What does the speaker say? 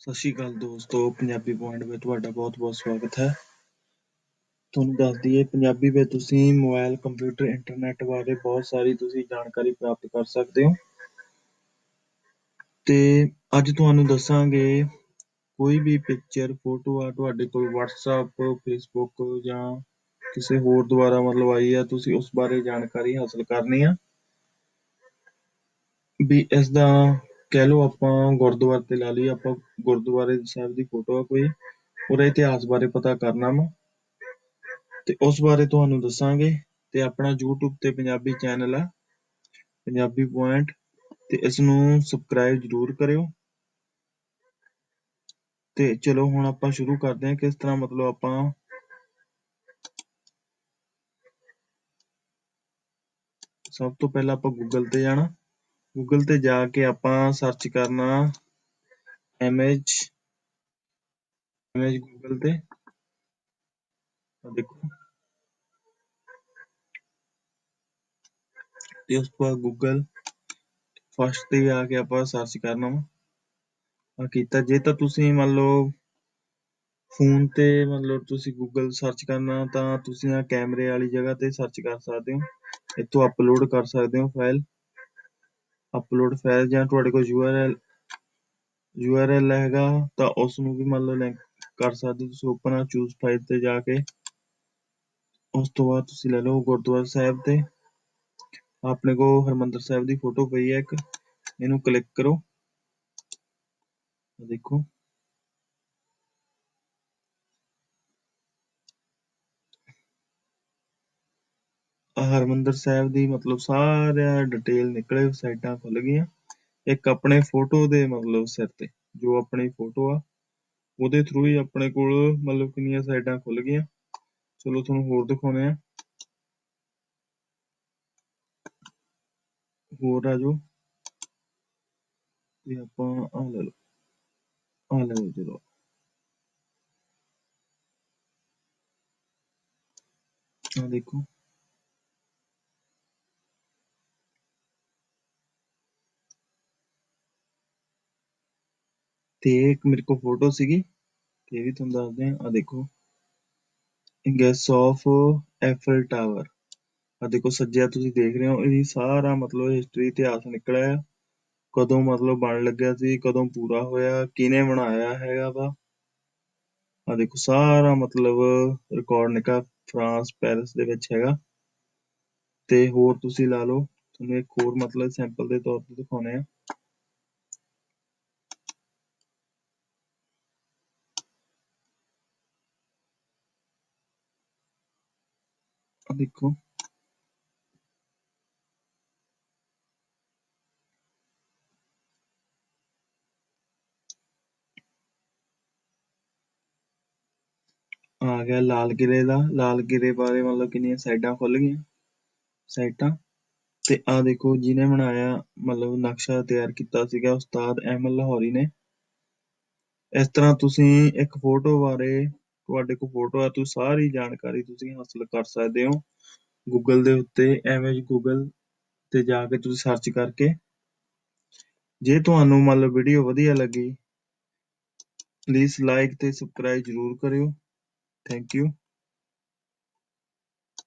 ਸਤਿ ਸ਼੍ਰੀ ਅਕਾਲ ਦੋਸਤੋ, ਪੰਜਾਬੀ ਪੁਆਇੰਟ ਵਿੱਚ ਤੁਹਾਡਾ ਬਹੁਤ-ਬਹੁਤ ਸਵਾਗਤ ਹੈ। ਤੁਹਾਨੂੰ ਦੱਸ ਦਈਏ, ਪੰਜਾਬੀ ਵਿੱਚ ਤੁਸੀਂ ਮੋਬਾਈਲ ਕੰਪਿਊਟਰ ਇੰਟਰਨੈਟ ਬਾਰੇ ਬਹੁਤ ਸਾਰੀ ਤੁਸੀਂ ਜਾਣਕਾਰੀ ਪ੍ਰਾਪਤ ਕਰ ਸਕਦੇ ਹੋ। ਤੇ ਅੱਜ ਤੁਹਾਨੂੰ ਦੱਸਾਂਗੇ, ਕੋਈ ਵੀ ਪਿਕਚਰ ਫੋਟੋ ਆ ਤੁਹਾਡੇ ਕੋਲ WhatsApp, Facebook ਜਾਂ ਕਿਸੇ ਹੋਰ ਦੁਆਰਾ ਮਤਲਬ ਆਈ ਆ, ਤੁਸੀਂ ਉਸ ਬਾਰੇ ਜਾਣਕਾਰੀ ਹਾਸਲ ਕਰਨੀ ਆ। ਵੀ ਇਸ ਦਾ ਕਹਿ ਲਓ ਆਪਾਂ ਗੁਰਦੁਆਰੇ ਤੇ ਲਾ ਲਈਏ, ਆਪਾਂ ਗੁਰਦੁਆਰੇ ਸਾਹਿਬ ਦੀ ਫੋਟੋ ਆ ਕੋਈ, ਉਹਦਾ ਇਤਿਹਾਸ ਬਾਰੇ ਪਤਾ ਕਰਨਾ ਵਾ। ਤੇ ਉਸ ਬਾਰੇ ਤੁਹਾਨੂੰ ਦੱਸਾਂਗੇ ਤੇ ਆਪਣਾ YouTube ਤੇ ਪੰਜਾਬੀ ਚੈਨਲ ਆ, ਪੰਜਾਬੀ ਪੁਆਇੰਟ ਤੇ ਇਸ ਨੂੰ ਸਬਸਕ੍ਰਾਈਬ ਜ਼ਰੂਰ ਕਰਿਓ। ਤੇ ਚਲੋ ਹੁਣ ਆਪਾਂ ਸ਼ੁਰੂ ਕਰਦੇ ਹਾਂ, ਕਿਸ ਤਰ੍ਹਾਂ ਮਤਲਬ ਆਪਾਂ ਸਭ ਤੋਂ ਪਹਿਲਾਂ ਆਪਾਂ ਗੂਗਲ ਤੇ ਜਾਣਾ। ਗੂਗਲ ਤੇ ਜਾ ਕੇ ਆਪਾਂ ਸਰਚ ਕਰਨਾ ਇਮੇਜ ਇਮੇਜ ਗੂਗਲ ਤੇ। ਆ ਦੇਖੋ। ਤੇ ਉਸ ਤੋਂ ਬਾਅਦ ਗੂਗਲ ਫਸਟ ਤੇ ਆ ਕੇ ਆਪਾਂ ਸਰਚ ਕਰਨਾ ਵਾ। ਆ ਕੀਤਾ। ਜੇ ਤਾਂ ਤੁਸੀਂ ਮੰਨ ਲਓ ਫੋਨ ਤੇ ਮਤਲਬ ਤੁਸੀਂ ਗੂਗਲ ਸਰਚ ਕਰਨਾ, ਤਾਂ ਤੁਸੀਂ ਆ ਕੈਮਰੇ ਵਾਲੀ ਜਗ੍ਹਾ ਤੇ ਸਰਚ ਕਰ ਸਕਦੇ ਹੋ। ਇੱਥੋਂ ਅਪਲੋਡ ਕਰ ਸਕਦੇ ਹੋ ਫਾਈਲ ਅਪਲੋਡ ਫਾਈਲ ਜਾਂ ਤੁਹਾਡੇ ਕੋਲ URL URL ਹੈਗਾ ਤਾਂ ਉਸ ਨੂੰ ਵੀ ਮੰਨ ਲਓ ਲਿੰਕ ਕਰ ਸਕਦੇ ਤੁਸੀਂ ਓਪਨ ਆ ਚੂਜ਼ ਫਾਈਲ ਤੇ ਜਾ ਕੇ। ਉਸ ਤੋਂ ਬਾਅਦ ਤੁਸੀਂ ਲੈ ਲਓ ਗੁਰਦੁਆਰਾ ਸਾਹਿਬ ਤੇ। ਆਪਣੇ ਕੋਲ ਹਰਮੰਦਰ ਸਾਹਿਬ ਦੀ ਫੋਟੋ ਪਈ ਹੈ ਇੱਕ। ਇਹਨੂੰ ਕਲਿੱਕ ਕਰੋ। ਦੇਖੋ। ਹਰਮੰਦਰ ਸਾਹਿਬ ਦੀ ਮਤਲਬ ਸਾਰਾ ਡਿਟੇਲ ਨਿਕਲੇ, ਸਾਈਟਾਂ ਖੁੱਲ ਗਈਆਂ। ਇੱਕ ਆਪਣੇ ਫੋਟੋ ਦੇ ਮਤਲਬ ਸਿਰ ਤੇ, ਜੋ ਆਪਣੀ ਫੋਟੋ ਆ, ਉਹਦੇ ਥਰੂ ਹੀ ਆਪਣੇ ਕੋਲ ਮਤਲਬ ਕਿੰਨੀਆਂ ਸਾਈਟਾਂ ਖੁੱਲ ਗਈਆਂ। ਚਲੋ ਤੁਹਾਨੂੰ ਹੋਰ ਦਿਖਾਉਂਦੇ ਆ ਹੋਰ ਆ ਜੋ ਤੇ ਆਪਾਂ ਆ ਲੈ ਲਓ ਆ ਲੈ ਲਓ ਚਲੋ। ਆ ਦੇਖੋ। ਤੇ ਇੱਕ ਮੇਰੇ ਕੋਲ ਫੋਟੋ ਸੀਗੀ, ਤੇ ਇਹ ਵੀ ਤੁਹਾਨੂੰ ਦੱਸਦੇ ਆ ਆ ਦੇਖੋ। ਗੈਸ ਆਫ ਐਫਲ ਟਾਵਰ ਆ ਦੇਖੋ, ਸੱਜਿਆ ਤੁਸੀਂ ਦੇਖ ਰਹੇ ਹੋ ਇਹਦੀ ਸਾਰਾ ਮਤਲਬ ਹਿਸਟਰੀ ਇਤਿਹਾਸ ਨਿਕਲਿਆ ਆ। ਕਦੋਂ ਮਤਲਬ ਬਣ ਲੱਗਿਆ ਸੀ, ਕਦੋਂ ਪੂਰਾ ਹੋਇਆ, ਕਿਹਨੇ ਬਣਾਇਆ ਹੈਗਾ ਵਾ। ਆ ਦੇਖੋ, ਸਾਰਾ ਮਤਲਬ ਰਿਕਾਰਡ ਨਿਕਾ ਫਰਾਂਸ ਪੈਰਿਸ ਦੇ ਵਿੱਚ ਹੈਗਾ। ਤੇ ਹੋਰ ਤੁਸੀਂ ਲਾ ਲਓ, ਤੁਹਾਨੂੰ ਇੱਕ ਹੋਰ ਮਤਲਬ ਸੈਂਪਲ ਦੇ ਤੌਰ ਤੇ ਦਿਖਾਉਣੇ ਆ। ਦੇਖੋ ਆ ਗਿਆ ਲਾਲ ਕਿਲੇ ਦਾ, ਲਾਲ ਕਿਲੇ ਬਾਰੇ ਮਤਲਬ ਕਿੰਨੀਆਂ ਸਾਈਡਾਂ ਖੁੱਲ ਗਈਆਂ, ਸਾਈਟਾਂ। ਤੇ ਆ ਦੇਖੋ, ਜਿਹਨੇ ਬਣਾਇਆ, ਮਤਲਬ ਨਕਸ਼ਾ ਤਿਆਰ ਕੀਤਾ ਸੀਗਾ ਉਸਤਾਦ ਅਹਿਮਦ ਲਾਹੌਰੀ ਨੇ। ਇਸ ਤਰ੍ਹਾਂ ਤੁਸੀਂ ਇੱਕ ਫੋਟੋ ਬਾਰੇ ਤੁਹਾਡੇ ਕੋਲ ਫੋਟੋ ਆ ਤੁਸੀਂ ਸਾਰੀ ਜਾਣਕਾਰੀ ਤੁਸੀਂ ਹਾਸਲ ਕਰ ਸਕਦੇ ਹੋ। ਗੂਗਲ ਦੇ ਉੱਤੇ ਐਵੇਂ ਗੂਗਲ ਤੇ ਜਾ ਕੇ ਤੁਸੀਂ ਸਰਚ ਕਰਕੇ, ਜੇ ਤੁਹਾਨੂੰ ਮੰਨ ਲਓ ਵੀਡੀਓ ਵਧੀਆ ਲੱਗੀ ਪਲੀਜ਼ ਲਾਈਕ ਤੇ ਸਬਸਕ੍ਰਾਈਬ ਜ਼ਰੂਰ ਕਰਿਓ। Thank you